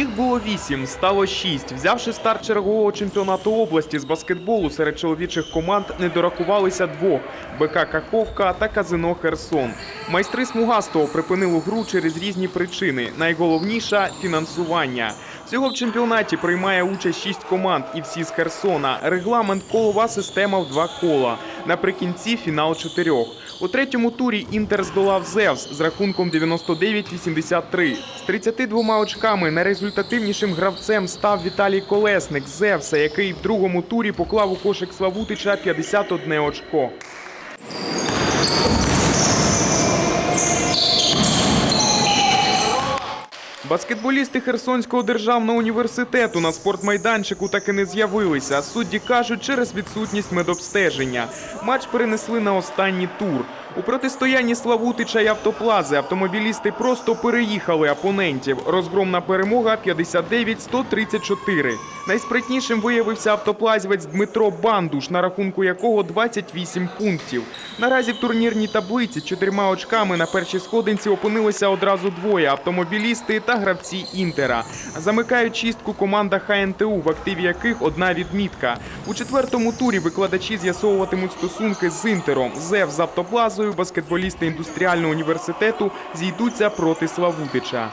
Їх було вісім, стало шість. Взявши старт чергового чемпіонату області з баскетболу серед чоловічих команд, не дорахувалися двох БК Каховка та Казино Херсон. Майстри смугастого припинили гру через різні причини. Найголовніша фінансування. Всього в чемпіонаті приймає участь шість команд і всі з Херсона. Регламент колова система в два кола. Наприкінці фінал чотирьох. У третьому турі Інтер здолав Зевс з рахунком 99-83. З 32 очками найрезультативнішим гравцем став Віталій Колесник з Зевса, який в другому турі поклав у кошик Славутича 51 очко. Баскетболісти Херсонського державного університету на спортмайданчику так і не з'явилися. Судді кажуть, через відсутність медобстеження. Матч перенесли на останній тур. У протистоянні Славутича й автоплази автомобілісти просто переїхали опонентів. Розгромна перемога 59-134. Найспритнішим виявився автоплазівець Дмитро Бандуш, на рахунку якого 28 пунктів. Наразі в турнірній таблиці чотирма очками на першій сходинці опинилися одразу двоє автомобілісти та гравці Інтера. Замикають чистку команда ХНТУ, в активі яких одна відмітка. У четвертому турі викладачі з'ясовуватимуть стосунки з Інтером. ЗЕВ з базою баскетболісти індустріального університету зійдуться проти Славутича.